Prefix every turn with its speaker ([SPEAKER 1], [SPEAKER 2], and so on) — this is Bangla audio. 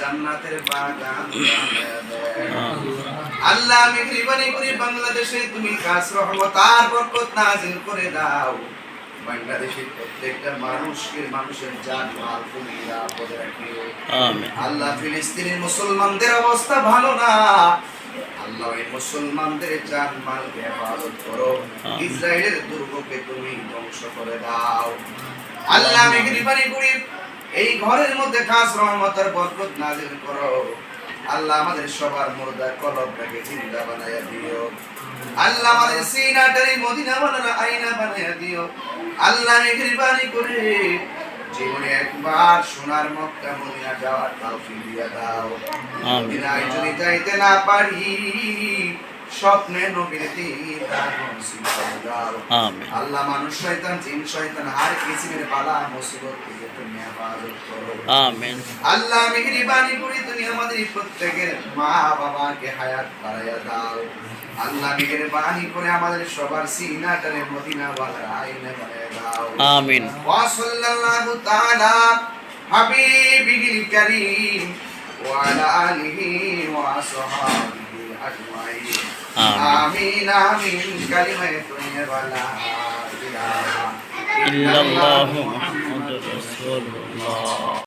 [SPEAKER 1] জান্নাতের বাগান আল্লাহ আমি কৃপানি করি বাংলাদেশে তুমি কাজ বরকত নাজিল করে দাও। বাংলাদেশের প্রত্যেকটা মানুষকে মানুষের জান মাল তুমি নিরাপদে রাখিও আল্লাহ ফিলিস্তিনের মুসলমানদের অবস্থা ভালো না। আল্লাহ এই মুসলমানদের জান মালকে হেফাজত করো। ইসরায়েলের দুর্গকে তুমি ধ্বংস করে দাও। আল্লাহ আমি কৃপানি করি এই ঘরের মধ্যে খাস রহমতের বরকত নাজিল করো। আল্লাহ আমাদের সবার মুর্দা কলবটাকে জিন্দা বানায়া দিও। আল্লাহ আমাদের সিনাটারি মদিনা বানানো আইনা বানায়া দিও। আল্লাহ কৃপানি করে জীবনে একবার সোনার মক্কা মদিনা যাওয়ার তৌফিক দিয়া দাও।
[SPEAKER 2] আমিন।
[SPEAKER 1] মদিনায় যদি যাইতে না পারি
[SPEAKER 2] আমিন।
[SPEAKER 1] আমাদের প্রত্যেকের মা বাবাকে হায়াত বাড়াইয়া দাও। আল্লাহ মেহেরবানি করে আমাদের সবার সিনাটারে মদিনা বালার আইনে বানাইয়া দাও।
[SPEAKER 2] আমিন।
[SPEAKER 1] ওয়া সাল্লাল্লাহু তাআলা হাবিবিল কারীম
[SPEAKER 2] آمين
[SPEAKER 1] آمين كلمة ولا إلا الله
[SPEAKER 2] محمد رسول الله